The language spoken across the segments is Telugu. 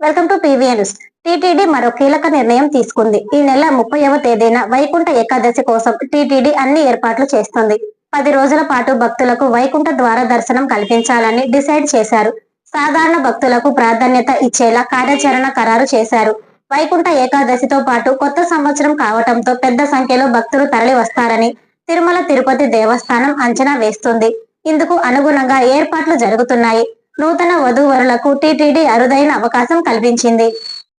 Welcome to PVN news. TTD మరో కీలక నిర్ణయం తీసుకుంది. ఈ నెల ముప్పైవ తేదీన వైకుంఠ ఏకాదశి కోసం టీటీడీ అన్ని ఏర్పాట్లు చేస్తుంది. పది రోజుల పాటు భక్తులకు వైకుంఠ ద్వార దర్శనం కల్పించాలని డిసైడ్ చేశారు. సాధారణ భక్తులకు ప్రాధాన్యత ఇచ్చేలా కార్యాచరణ ఖరారు చేశారు. వైకుంఠ ఏకాదశితో పాటు కొత్త సంవత్సరం కావటంతో పెద్ద సంఖ్యలో భక్తులు తరలి వస్తారని తిరుమల తిరుపతి దేవస్థానం అంచనా వేస్తుంది. ఇందుకు అనుగుణంగా ఏర్పాట్లు జరుగుతున్నాయి. నూతన వధూవరులకు టీటీడీ అరుదైన అవకాశం కల్పించింది.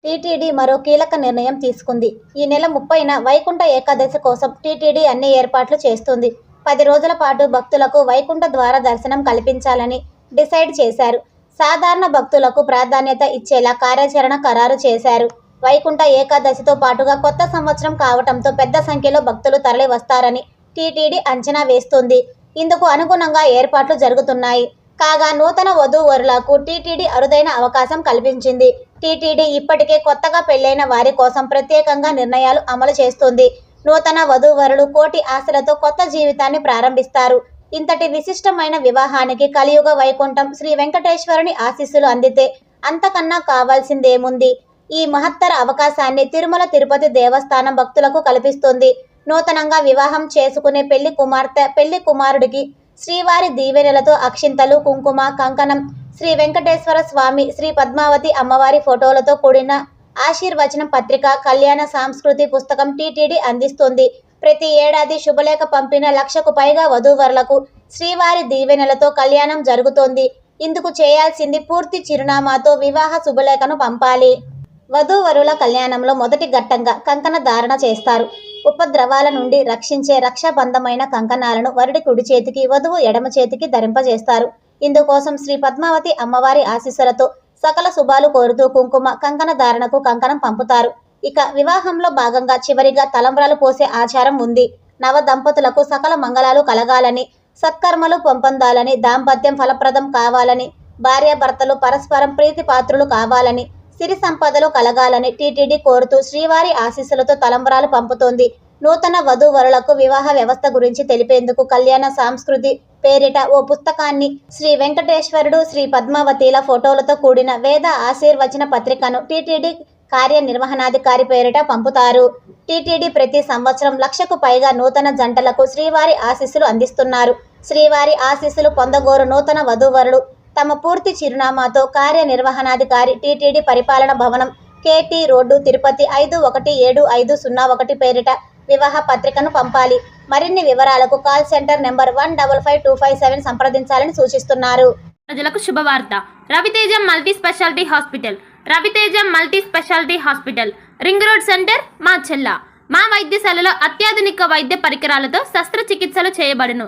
టీటీడీ మరో కీలక నిర్ణయం తీసుకుంది. ఈ నెల ముప్పైన వైకుంఠ ఏకాదశి కోసం టీటీడీ అన్ని ఏర్పాట్లు చేస్తుంది. పది రోజుల పాటు భక్తులకు వైకుంఠ ద్వార దర్శనం కల్పించాలని డిసైడ్ చేశారు. సాధారణ భక్తులకు ప్రాధాన్యత ఇచ్చేలా కార్యాచరణ ఖరారు చేశారు. వైకుంఠ ఏకాదశితో పాటుగా కొత్త సంవత్సరం కావటంతో పెద్ద సంఖ్యలో భక్తులు తరలి వస్తారని టీటీడీ అంచనా వేస్తుంది. ఇందుకు అనుగుణంగా ఏర్పాట్లు జరుగుతున్నాయి. కాగా నూతన వధూవరులకు టీటీడీ అరుదైన అవకాశం కల్పించింది. టీటీడీ ఇప్పటికే కొత్తగా పెళ్ళైన వారి కోసం ప్రత్యేకంగా నిర్ణయాలు అమలు చేస్తుంది. నూతన వధూవరులు కోటి ఆశలతో కొత్త జీవితాన్ని ప్రారంభిస్తారు. ఇంతటి విశిష్టమైన వివాహానికి కలియుగ వైకుంఠం శ్రీ వెంకటేశ్వరుని ఆశీస్సులు అందితే అంతకన్నా కావాల్సిందేముంది? ఈ మహత్తర అవకాశాన్ని తిరుమల తిరుపతి దేవస్థానం భక్తులకు కల్పిస్తుంది. నూతనంగా వివాహం చేసుకునే పెళ్ళి కుమార్తె పెళ్ళి కుమారుడికి శ్రీవారి దీవెనలతో అక్షింతలు కుంకుమ కంకణం శ్రీ వెంకటేశ్వర స్వామి శ్రీ పద్మావతి అమ్మవారి ఫోటోలతో కూడిన ఆశీర్వచనం పత్రిక కళ్యాణ సాంస్కృతి పుస్తకం టీటీడీ అందిస్తుంది. ప్రతి ఏడాది శుభలేఖ పంపిన లక్షకు పైగా వధూవరులకు శ్రీవారి దీవెనలతో కళ్యాణం జరుగుతోంది. ఇందుకు చేయాల్సింది పూర్తి చిరునామాతో వివాహ శుభలేఖను పంపాలి. వధూవరుల కళ్యాణంలో మొదటి ఘట్టంగా కంకణ ధారణ చేస్తారు. ఉపద్రవాల నుండి రక్షించే రక్షాబంధమైన కంకణాలను వరుడి కుడి చేతికి వధువు ఎడమ చేతికి ధరింపజేస్తారు. ఇందుకోసం శ్రీ పద్మావతి అమ్మవారి ఆశీస్సులతో సకల శుభాలు కోరుతూ కుంకుమ కంకణ ధారణకు కంకణం పంపుతారు. ఇక వివాహంలో భాగంగా చివరిగా తలంబ్రాలు పోసే ఆచారం ఉంది. నవ దంపతులకు సకల మంగళాలు కలగాలని సత్కర్మలు పంపొందాలని దాంపత్యం ఫలప్రదం కావాలని భార్యాభర్తలు పరస్పరం ప్రీతి పాత్రులు కావాలని సిరి సంపదలు కలగాలని టీటీడీ కోరుతూ శ్రీవారి ఆశీస్సులతో తలంబరాలు పంపుతోంది. నూతన వధూవరులకు వివాహ వ్యవస్థ గురించి తెలిపేందుకు కళ్యాణ సాంస్కృతి పేరిట ఓ పుస్తకాన్ని శ్రీ వెంకటేశ్వరుడు శ్రీ పద్మావతిల ఫోటోలతో కూడిన వేద ఆశీర్వచన పత్రికను టీటీడీ కార్యనిర్వహణాధికారి పేరిట పంపుతారు. టీటీడీ ప్రతి సంవత్సరం లక్షకు పైగా నూతన జంటలకు శ్రీవారి ఆశీస్సులు అందిస్తున్నారు. శ్రీవారి ఆశీస్సులు పొందగోరు నూతన వధూవరుడు తమ పూర్తి చిరునామాతో కార్యనిర్వహణాధికారి టీటీడీ పరిపాలన భవనం కేటీ రోడ్డు తిరుపతి ఐదు ఒకటి ఏడు ఐదు సున్నా ఒకటి పేరిట వివాహ పత్రికను పంపాలి. మరిన్ని వివరాలకు call centre number one double five two five seven సంప్రదించాలని సూచిస్తున్నారు. ప్రజలకు శుభవార్త. Ravi Teja multi speciality hospital. Ravi Teja multi speciality hospital. Ring road centre మా చెల్ల. మా వైద్యశాలలో అత్యాధునిక వైద్య పరికరాలతో శస్త్రచికిత్సలు చేయబడును.